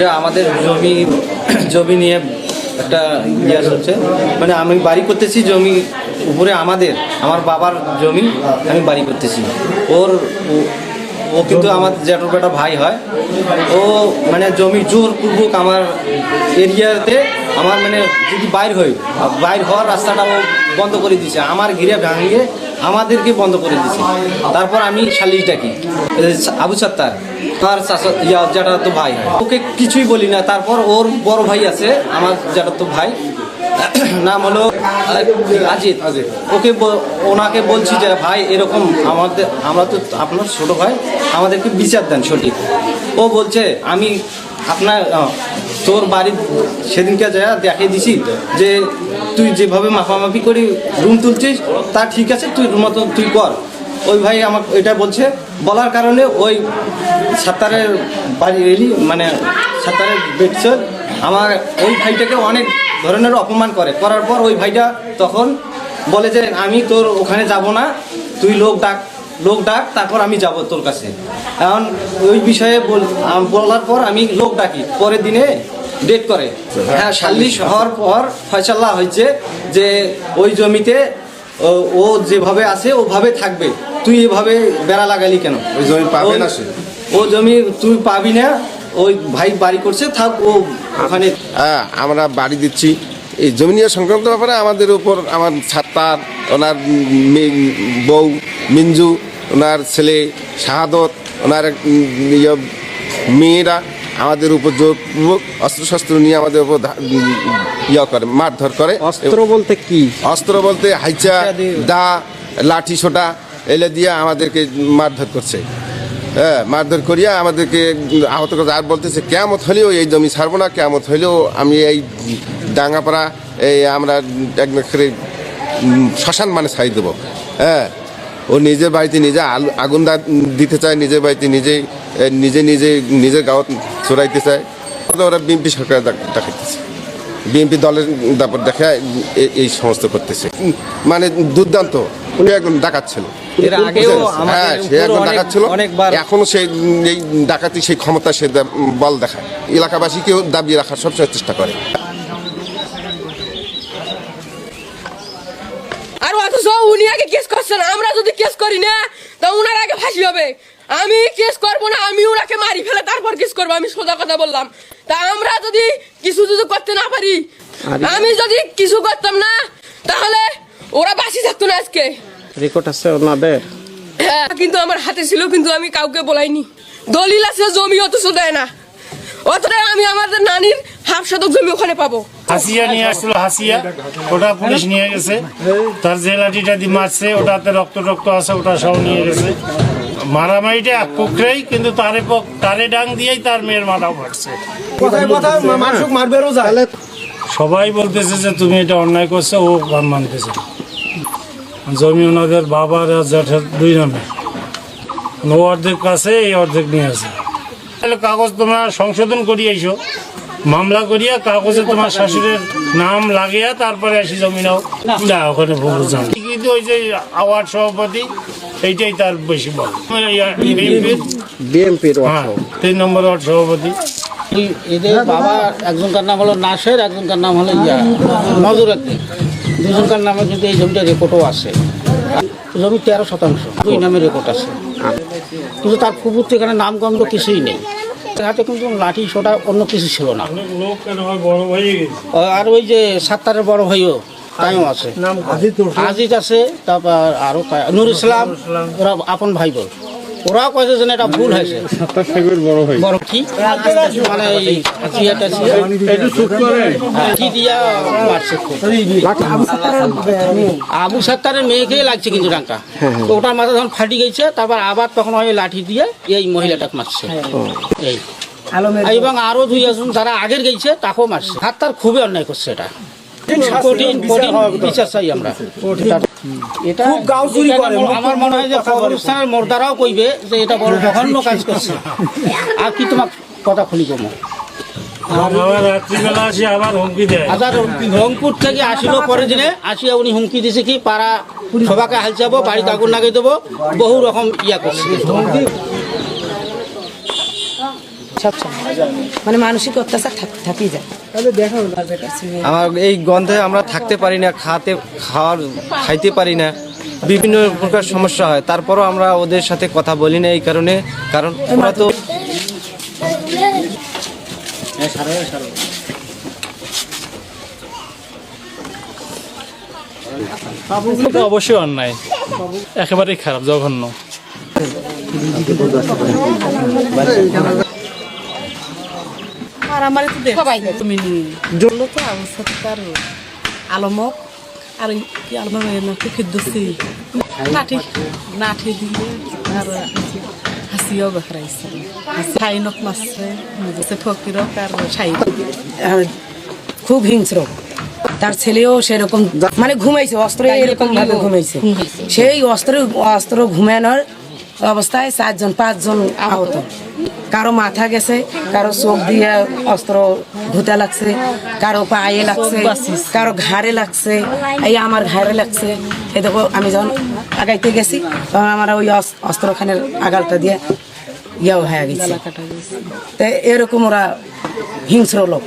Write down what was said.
এটা আমাদের জমি জমি নিয়ে একটা ইতিহাস হচ্ছে। মানে আমি বাড়ি করতেছি জমি উপরে আমাদের আমার বাবার জমি আমি বাড়ি করতেছি। ওর ও- কিন্তু আমার জ্যাঠুর বেটা ভাই হয়। ও মানে জমি জোরপূর্বক আমার এরিয়াতে আমার মানে যদি বাইর হই বাইর হওয়ার রাস্তাটা ও বন্ধ করে দিছে। আমার ঘিরে ভাঙিয়ে আমাদেরকে বন্ধ করে দিছে। তারপর আমি শালিশ ডাকি আবু সাত্তার, তার ইয়া তো ভাই। ওকে কিছুই বলি না। তারপর ওর বড় ভাই আছে, আমার যেটা তো ভাই। নাম হলো, আজিত। ওকে ওনাকে বলছি যে, ভাই, এরকম আমাদের, আমরা তো আপনার ছোট ভাই, আমাদেরকে বিচার দেন সঠিক। ও বলছে, আমি আপনার তোর বাড়ি সেদিনকে যা দেখিয়ে দিছি যে তুই যেভাবে মাপামাপি করে রুম তুলছিস, তা ঠিক আছে, তুই মতো তুই কর। ওই ভাই আমাকে এটা বলছে, বলার কারণে ওই সাত্তারের বাড়ি রেলি মানে সাত্তারের বেডসর আমার ওই ভাইটাকে অনেক ধরনের অপমান করে। করার পর ওই ভাইটা তখন বলে যে, আমি তোর ওখানে যাব না, তুই লোক ডাক। লোক ডাক তারপর আমি যাব তোর কাছে। এখন ওই বিষয়ে বল- বলার পর আমি লোক ডাকি। পরের দিনে ডেট করে। হ্যাঁ সাল্লিশ হওয়ার পর ফয়সাল্লা হয়েছে যে ওই জমিতে ও- যেভাবে আছে ওভাবে থাকবে। তুই এভাবে বেড়া লাগালি কেন? ওই জমি পাবে না সে। ও জমি তুই পাবি না ওই ভাই বাড়ি করছে থাক ও ওখানে হ্যাঁ আমরা বাড়ি দিচ্ছি। এই জমি নিয়ে সংক্রান্ত ব্যাপারে আমাদের উপর আমার ছাত্তার ওনার বউ মিঞ্জু ওনার ছেলে শাহাদত ওনার ইয়ে, মেয়েরা আমাদের উপর জোরপূর্বক অস্ত্রশস্ত্র নিয়ে আমাদের উপর ইয়ে করে মারধর করে। অস্ত্র বলতে কি? অস্ত্র বলতে হাইচা দা লাঠি ছোটা এলে দিয়ে আমাদেরকে মারধর করছে। হ্যাঁ মারধর করিয়া আমাদেরকে আহত করছে আর বলতেছে কেমত হলেও এই জমি ছাড়বো না কেমত হলেও আমি এই ডাঙ্গাপাড়া এই আমরা এক করে উম, শ্মশান মানে ছাই দেবো। হ্যাঁ ও নিজের বাড়িতে নিজে আগুন দিতে চায় নিজের বাড়িতে নিজেই এ, নিজে নিজে নিজের গাঁত চড়াইতে চায়। ওরা বিএনপি সরকার ডাকাইতেছে। বিএনপি দলের তারপর দেখা এই সমস্ত করতেছে। মানে দুর্দান্ত। উনি একজন ডাকাত ছিল এর আগেও আমাদের হ্যাঁ সে উপর একজন ডাকাত ছিল এখনও সেই ডাকাতি সেই ক্ষমতা সে বল দেখায়। এলাকাবাসীকেও দাবিয়ে রাখার সবসময় চেষ্টা করে আর অথচ উনি আগে কেস করছেন আমরা যদি কেস করি না তা উনার আগে ফাঁসি হবে। আমি কেস করব না আমি ওনাকে মারি ফেলে তারপর কেস করব আমি সোজা কথা বললাম। তা আমরা যদি কিছু যদি করতে না পারি আমি যদি কিছু করতাম না তাহলে ওরা বাসি থাকতো না আজকে। রেকর্ড আছে ওনাদের? হ্যাঁ কিন্তু আমার হাতে ছিল কিন্তু আমি কাউকে বলাইনি। দলিল আছে জমি অথচ দেয় না। অতটা আমি আমাদের নানির হাফ শতক জমি ওখানে পাবো। হাসিয়া নিয়ে আসছিল হাসিয়া। ওটা পুলিশ নিয়ে গেছে। তার যে লাঠিটা দিয়ে মারছে ওটাতে রক্ত রক্ত আছে ওটা সব নিয়ে গেছে। মারামারিটা এক পক্ষেই কিন্তু তারে তারে ডাং দিয়েই তার মেয়ের মাথাও ফাটছে। সবাই বলতেছে যে তুমি এটা অন্যায় করছ ও গান মানতেছে। জমি ওনাদের বাবার আর জ্যাঠের দুই নামে। ও অর্ধেক কাছে এই অর্ধেক নিয়ে আছে। তাহলে কাগজ তোমরা সংশোধন করিয়ে এসো মামলা করিয়া কাগজে তোমার শাশুড়ের নাম লাগিয়া তারপরে আসি জমি নাও না ওখানে ভোগ যান কিন্তু ওই যে আওয়ার্ড সভাপতি এইটাই তার বেশি বল বিএমপির হ্যাঁ তিন নম্বর ওয়ার্ড সভাপতি। এদের বাবা একজনকার নাম হলো নাসের একজনকার নাম হলো ইয়া নজর একদিন দুজনকার নামে কিন্তু এই জমিটা রেকর্ডও আছে। জমি তেরো শতাংশ। দুই নামে রেকর্ড আছে। কিন্তু তার ফুপুর তো এখানে নাম গন্ধ কিছুই নেই। হাতে কিন্তু লাঠি সোটা অন্য কিছু ছিল না। অনেক লোক কেন বড় গেছে? আর ওই যে সাত্তারের বড় ভাইও তাইও আছে। আজিজ আছে তারপর আরও নুর ইসলাম ওরা আপন ভাই বোন ওরাও কয়েছে যেন এটা ভুল হয়েছে। বড় কি? মানে এই টাতিয়া হ্যাঁ, কি দিয়া মারছে আবু সাত্তারের মেয়েকেই লাগছে কিন্তু ডাঙ্কা। তো ওটার মাথা যখন ফাটি গেছে তারপর আবার তখন ওই লাঠি দিয়ে এই মহিলাটাকে মারছে। এই। এবং আরও দুই একজন যারা আগের গেছে তাকেও মারছে। হাত তার খুবই অন্যায় করছে এটা। কঠিন কঠিন বিচার চাই আমরা। এটা এটা আমার- আমার মনে হয় যে কবরস্থানের মোর্দারাও কইবে যে এটা বড় জঘন্য কাজ করছে। আর কি তোমার কথা খুলি কমো আবার রাত্রিবেলা আসি আবার হুমকি দেয়। আজার রংপুর থেকে আসিল পরে দিনে আসিয়া উনি হুমকি দিছে কি পাড়া সবাকে হাল যাব বাড়িতে আগুন লাগাই দেবো বহু রকম ইয়া করছে। মানে মানসিক অত্যাচার থাক- যায়। আমার এই গন্ধে আমরা থাকতে পারি না খাতে খাওয়ার খাইতে পারি না। বিভিন্ন প্রকার সমস্যা হয়। তারপরও আমরা ওদের সাথে কথা বলি না এই কারণে। কারণ ওরা তো অবশ্যই অন্যায়। একেবারেই খারাপ জঘন্য। আমার তো সবাই তুমি জন্য তো আলমক আর কি আলমক নাকি ফিরদুসি। নাঠি নাঠি দিয়ে আর হাসিও বেখরাইছে সাইনক মাসছে নিজে ফকিরক আর সাই খুব হিংস্র। তার ছেলেও সেরকম মানে ঘুমাইছে অস্ত্র এরকম ভাবে ঘুমাইছে। সেই অস্ত্র অস্ত্র ঘুমানোর অবস্থায় চারজন পাঁচজন আহত। কারও মাথা গেছে কারও চোখ দিয়ে অস্ত্র ধুতে লাগছে কারও পায়ে লাগছে কারও ঘাড়ে লাগছে এই আমার ঘাড়ে লাগছে। এই দেখো আমি যখন আগাইতে গেছি তখন আমার ওই অস- অস্ত্রখানের আগালটা দিয়ে ইয়েও হয়ে গেছে। তো এরকম ওরা হিংস্র লোক।